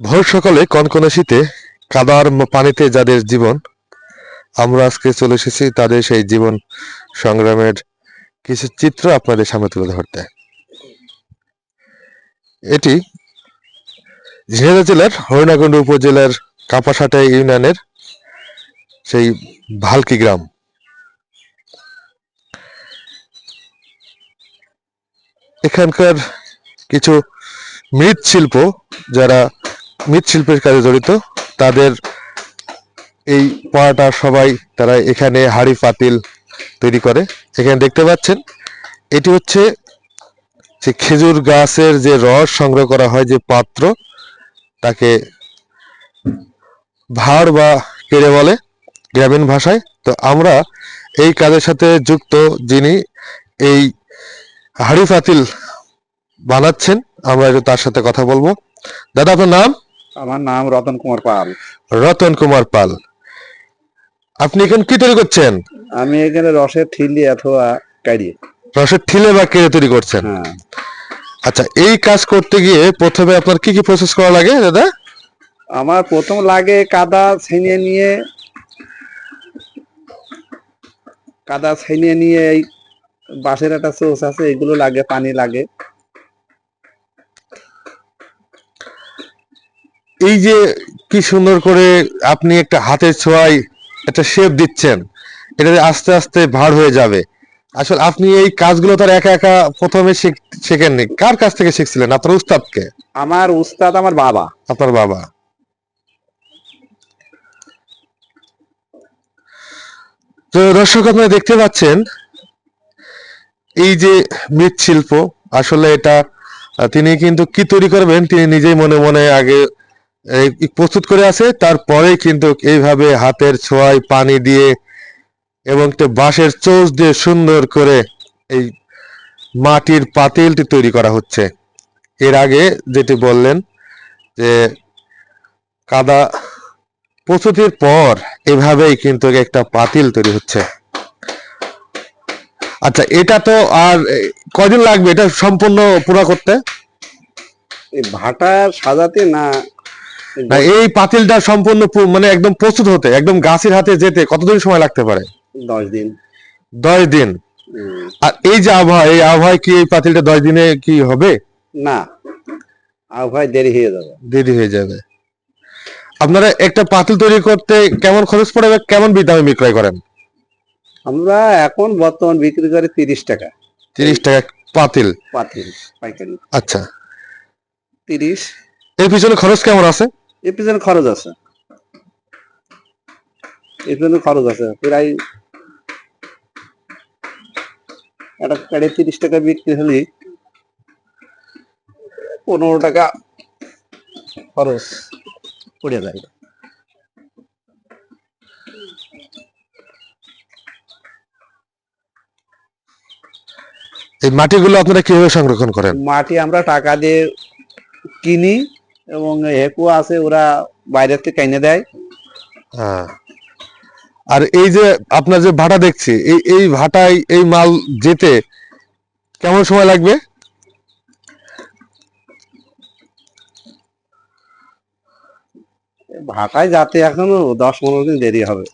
ভোর সকালে কনকনে শীতে কাদার পানিতে যাদের জীবন, আমরা আজকে চলে এসেছি তাদের সেই জীবন সংগ্রামের কিছু চিত্র আপনাদের সামনে তুলে ধরতে। এটি ঝিনাইদহ জেলার হরিণাকুণ্ড উপজেলার কাপাসাটা ইউনিয়নের সেই ভালকি গ্রাম। এখানকার কিছু মৃৎশিল্প যারা মৃৎশিল্পের কাজে জড়িত। তাদের এই পড়াটা সবাই তারা এখানে হাড়ি পাতিল তৈরি করে। এখানে দেখতে পাচ্ছেন, এটি হচ্ছে যে খেজুর গাছের যে রস সংগ্রহ করা হয় যে পাত্র, তাকে ভাড় বা কেড়ে বলে গ্রামীণ ভাষায়। তো আমরা এই কাজের সাথে যুক্ত যিনি এই হাড়ি পাতিল বানাচ্ছেন, আমরা একটু তার সাথে কথা বলব। দাদা, আপনার নাম? আমার নাম রতন কুমার পাল। রতন কুমার পাল। আপনি এখানে কি তৈরি করছেন? আমি এখানে রসের ঠিলি অথবা কাড়ি রসের ঠিলে বা কেড়ে তৈরি করছেন? হ্যাঁ। আচ্ছা এই কাজ করতে গিয়ে প্রথমে আপনার কি কি প্রসেস করা লাগে দাদা? আমার প্রথম লাগে কাদা ছেনিয়ে নিয়ে কাদা ছেনিয়ে নিয়ে এই বাঁশের একটা সোস আছে এগুলো লাগে পানি লাগে। এই যে কি সুন্দর করে আপনি একটা হাতের ছোঁয়ায় একটা শেপ দিচ্ছেন এটা আস্তে আস্তে ভার হয়ে যাবে। আসলে আপনি এই কাজগুলো তার একা একা প্রথমে শিখ- শেখেননি। কার কাছ থেকে শিখছিলেন? আপনার উস্তাদকে? আমার উস্তাদ আমার বাবা। আপনার বাবা। তো দর্শক আপনারা দেখতে পাচ্ছেন এই যে মৃৎশিল্প আসলে এটা তিনি কিন্তু কি তৈরি করবেন তিনি নিজেই মনে মনে আগে প্রস্তুত করে আছে। তারপরে কিন্তু এইভাবে হাতের ছোঁয়ায় পানি দিয়ে এবং বাঁশের চোষ দিয়ে সুন্দর করে এই মাটির পাতিলটি তৈরি করা হচ্ছে। এর আগে যেটি বললেন যে কাদা প্রস্তুতির পর এভাবেই কিন্তু একটা পাতিল তৈরি হচ্ছে। আচ্ছা এটা তো আর এ, কয়দিন লাগবে? এটা সম্পূর্ণ পুরা করতে? ভাটা সাজাতে না না এই পাতিলটা সম্পূর্ণ মানে একদম প্রস্তুত হতে একদম গাছের হাতে যেতে কতদিন সময় লাগতে পারে? দশ দিন। দশ দিন। আর এই যে আবহাওয়া এই আবহাওয়ায় কি এই পাতিলটা দশ দিনে কি হবে? না আবহাওয়ায় দেরি হয়ে যাবে। দেরি হয়ে যাবে। আপনারা একটা পাতিল তৈরি করতে কেমন খরচ পড়ে বা কেমন দামে বিক্রয় করেন? আমরা এখন বর্তমান বিক্রি করি তিরিশ টাকা। তিরিশ টাকা পাতিল। পাতিল পাইকারি। আচ্ছা। তিরিশ। এর পিছনে খরচ কেমন আছে? এর পিছনে খরচ আছে। এর পিছনে খরচ আছে প্রায় একটা কাড়ে তিরিশ টাকা বিক্রি হলে পনেরো টাকা খরচ পড়ে যায়। এই মাটিগুলো আপনারা কীভাবে সংরক্ষণ করেন? মাটি আমরা টাকা দিয়ে কিনি এবং হেকু আছে ওরা বাইরের থেকে কিনে দেয়। হ্যাঁ। আর এই যে আপনার যে ভাটা দেখছি এই এই ভাটায় এই মাল যেতে কেমন সময় লাগবে? ভাটায় যাতে এখনও দশ পনেরো দিন দেরি হবে।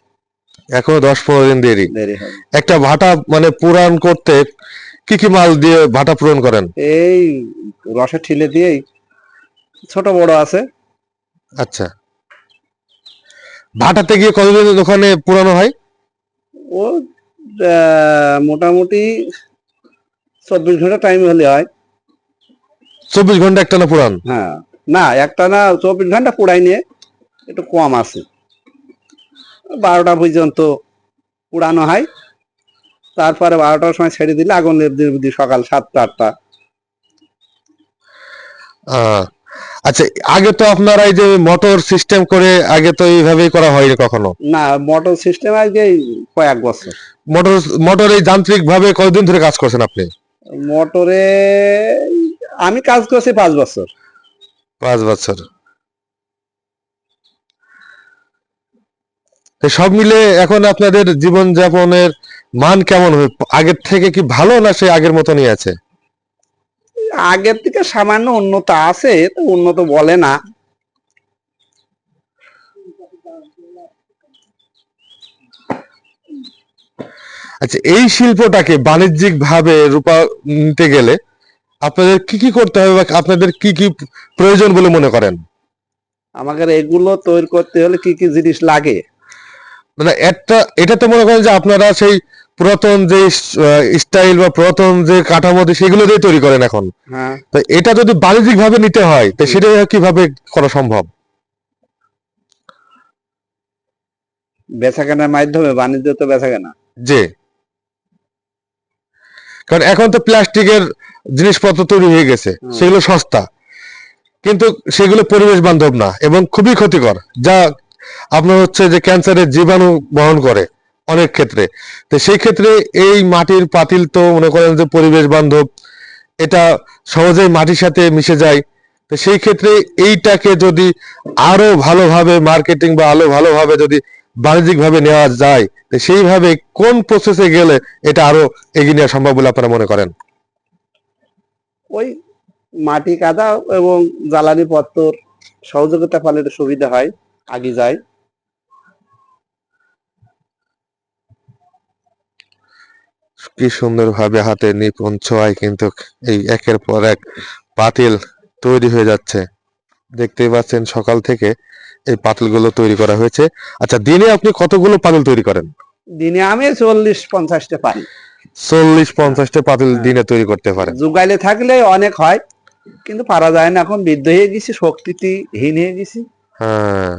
এখনও দশ পনেরো দিন দেরি। একটা ভাটা মানে পুরান করতে কি কি মাল দিয়ে ভাটা পূরণ করেন? এই রসের ঠিলে দিয়েই ছোট বড় আছে। আচ্ছা। ভাটাতে গিয়ে কতদিন ওখানে পুরানো হয়? ও মোটামুটি চব্বিশ ঘণ্টা টাইম হলে হয়। চব্বিশ ঘণ্টা একটা না পুরান? হ্যাঁ। না একটা না চব্বিশ ঘণ্টা পুরাই নিয়ে একটু কম আছে। বারোটা পর্যন্ত পুরানো হয়। তারপরে বারোটার সময় ছেড়ে দিলে আগুন সকাল সাতটা আটটা। আহ, আচ্ছা আগে তো আপনারা এই যে মোটর সিস্টেম করে আগে তো এইভাবেই করা হয়নি কখনো? না মোটর সিস্টেম আগে কয়েক বছর। মোটর মোটর এই যান্ত্রিক ভাবে কতদিন ধরে কাজ করছেন আপনি? মোটরে আমি কাজ করছি পাঁচ বছর। পাঁচ বছর। তো সব মিলে এখন আপনাদের জীবন যাপনের মান কেমন হবে আগের থেকে কি ভালো না সে আগের মতনই আছে? আগের থেকে সামান্য উন্নত আছে তো উন্নত বলে না। আচ্ছা এই শিল্পটাকে বাণিজ্যিক ভাবে রূপা নিতে গেলে আপনাদের কি কি করতে হবে বা আপনাদের কি কি প্রয়োজন বলে মনে করেন? আমাদের এগুলো তৈরি করতে হলে কি কি জিনিস লাগে? মানে একটা এটা তো মনে করেন যে আপনারা সেই পুরাতন যে স্টাইল বা পুরাতন যে কাঠামো সেগুলো দিয়ে তৈরি করেন এখন। হ্যাঁ। তো এটা যদি বাণিজ্যিক ভাবে নিতে হয় তো সেটা কীভাবে করা সম্ভব? বেচা কেনার মাধ্যমে বাণিজ্য তো বেচা কেনা যে কারণ এখন তো প্লাস্টিকের জিনিসপত্র তৈরি হয়ে গেছে সেগুলো সস্তা। কিন্তু সেগুলো পরিবেশ বান্ধব না এবং খুবই ক্ষতিকর। যা আপনার হচ্ছে যে ক্যান্সারের জীবাণু বহন করে। অনেক ক্ষেত্রে। তো সেই ক্ষেত্রে এই মাটির পাতিল তো মনে করেন যে পরিবেশ বান্ধব, এটা সহজেই মাটির সাথে মিশে যায়। তো সেই ক্ষেত্রে এইটাকে যদি আরও ভালোভাবে মার্কেটিং বা আরও ভালোভাবে যদি বাণিজ্যিক ভাবে নেওয়া যায়, তো সেইভাবে কোন প্রসেসে গেলে এটা আরও এগিয়ে নেওয়া সম্ভব বলে আপনারা মনে করেন? ওই মাটি কাদা এবং জ্বালানি পত্র সহযোগিতা পালে সুবিধা হয় আগে যায়। কি সুন্দরভাবে হাতে নিপুণ ছোঁয়ায় কিন্তু এই একের পর এক পাতিল তৈরি হয়ে যাচ্ছে। দেখতেই পাচ্ছেন সকাল থেকে এই পাতিলগুলো তৈরি করা হয়েছে। আচ্ছা দিনে আপনি কতগুলো পাতিল তৈরি করেন? দিনে আমি চল্লিশ পঞ্চাশটা পারি চল্লিশ পঞ্চাশটা পাতিল হ্যাঁ। দিনে তৈরি করতে পারেন। জুগাইলে থাকলে অনেক হয় কিন্তু পারা যায় না। এখন বৃদ্ধ হয়ে গেছি শক্তিটি হীন হয়ে গেছি। হ্যাঁ।